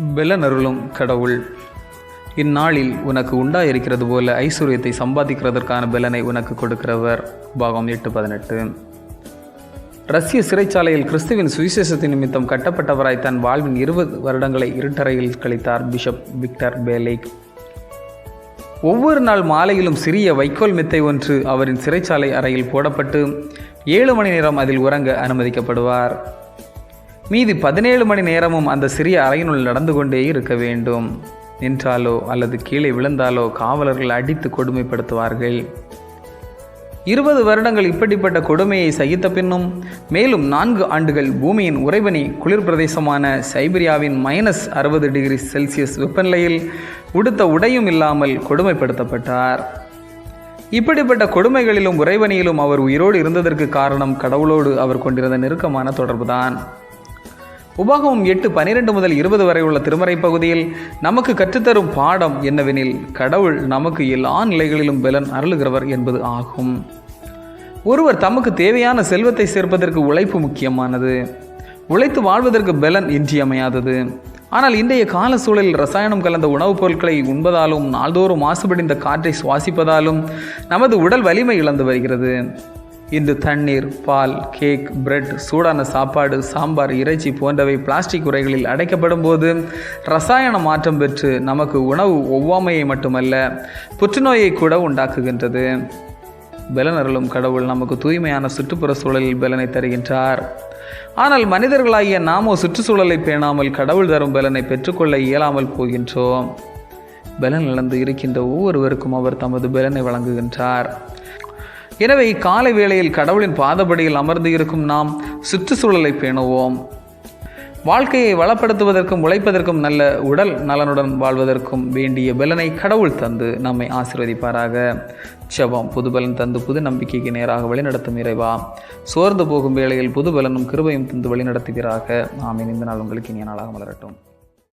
பெலனருளும் கடவுள். இந்நாளில் உனக்கு உண்டாயிருக்கிறது போல ஐஸ்வர்யத்தை சம்பாதிக்கிறதற்கான பலனை உனக்கு கொடுக்கிறவர். பாகம் எட்டு பதினெட்டு. ரஷ்ய சிறைச்சாலையில் கிறிஸ்துவின் சுவிசேஷத்தின் நிமித்தம் கட்டப்பட்டவராய் தன் வாழ்வின் இருபது வருடங்களை இருட்டறையில் கழித்தார் பிஷப் விக்டர் பேலேக். ஒவ்வொரு நாள் மாலையிலும் சிறிய வைக்கோல் மெத்தை ஒன்று அவரின் சிறைச்சாலை அறையில் போடப்பட்டு ஏழு மணி நேரம் அதில் உறங்க அனுமதிக்கப்படுவார். மீதி பதினேழு மணி நேரமும் அந்த சிறிய அறையினுள் நடந்து கொண்டே இருக்க வேண்டும். நின்றாலோ அல்லது கீழே விழுந்தாலோ காவலர்கள் அடித்து கொடுமைப்படுத்துவார்கள். இருபது வருடங்கள் இப்படிப்பட்ட கொடுமையை சகித்த பின்னும் மேலும் நான்கு ஆண்டுகள் பூமியின் உறைபனி குளிர் பிரதேசமான சைபீரியாவின் மைனஸ் அறுபது டிகிரி செல்சியஸ் வெப்பநிலையில் உடுத்த உடையும் இல்லாமல் கொடுமைப்படுத்தப்பட்டார். இப்படிப்பட்ட கொடுமைகளிலும் உறைபனியிலும் அவர் உயிரோடு இருந்ததற்கு காரணம் கடவுளோடு அவர் கொண்டிருந்த நெருக்கமான தொடர்புதான். உபாகமம் எட்டு பனிரெண்டு முதல் இருபது வரை உள்ள திருமறை பகுதியில் நமக்கு கற்றுத்தரும் பாடம் என்னவெனில் கடவுள் நமக்கு எல்லா நிலைகளிலும் பலன் அருளுகிறவர் என்பது ஆகும். ஒருவர் தமக்கு தேவையான செல்வத்தை சேர்ப்பதற்கு உழைப்பு முக்கியமானது. உழைத்து வாழ்வதற்கு பலன் இன்றியமையாதது. ஆனால் இன்றைய கால சூழலில் ரசாயனம் கலந்த உணவுப் பொருட்களை உண்பதாலும் நாள்தோறும் மாசுபடிந்த காற்றை சுவாசிப்பதாலும் நமது உடல் வலிமை இழந்து வருகிறது. இந்த தண்ணீர் பால் கேக் பிரெட் சூடான சாப்பாடு சாம்பார் இறைச்சி போன்றவை பிளாஸ்டிக் உரைகளில் அடைக்கப்படும் போது ரசாயன மாற்றம் பெற்று நமக்கு உணவு ஒவ்வாமையை மட்டுமல்ல புற்றுநோயை கூட உண்டாக்குகின்றது. பலனருளும் கடவுள் நமக்கு தூய்மையான சுற்றுப்புற சூழலில் பலனை தருகின்றார். ஆனால் மனிதர்களாகிய நாமோ சுற்றுச்சூழலை பேணாமல் கடவுள் தரும் பலனை பெற்றுக்கொள்ள இயலாமல் போகின்றோம். பலன் இழந்து இருக்கின்ற ஒவ்வொருவருக்கும் அவர் தமது பலனை வழங்குகின்றார். எனவே இக்காலை வேளையில் கடவுளின் பாதபடியில் அமர்ந்து இருக்கும் நாம் சுற்றுச்சூழலை பேணுவோம். வாழ்க்கையை வளப்படுத்துவதற்கும் உழைப்பதற்கும் நல்ல உடல் நலனுடன் வாழ்வதற்கும் வேண்டிய பலனை கடவுள் தந்து நம்மை ஆசீர்வதிப்பாராக. செவம் புது பலன் தந்து புது நம்பிக்கைக்கு நேராக வழிநடத்தும் இறைவா. சோர்ந்து போகும் வேளையில் புது பலனும் கிருபையும் தந்து வழிநடத்துகிறாக ஆமீன். இந்த நாள் உங்களுக்கு இனிய நாளாக மலரட்டும்.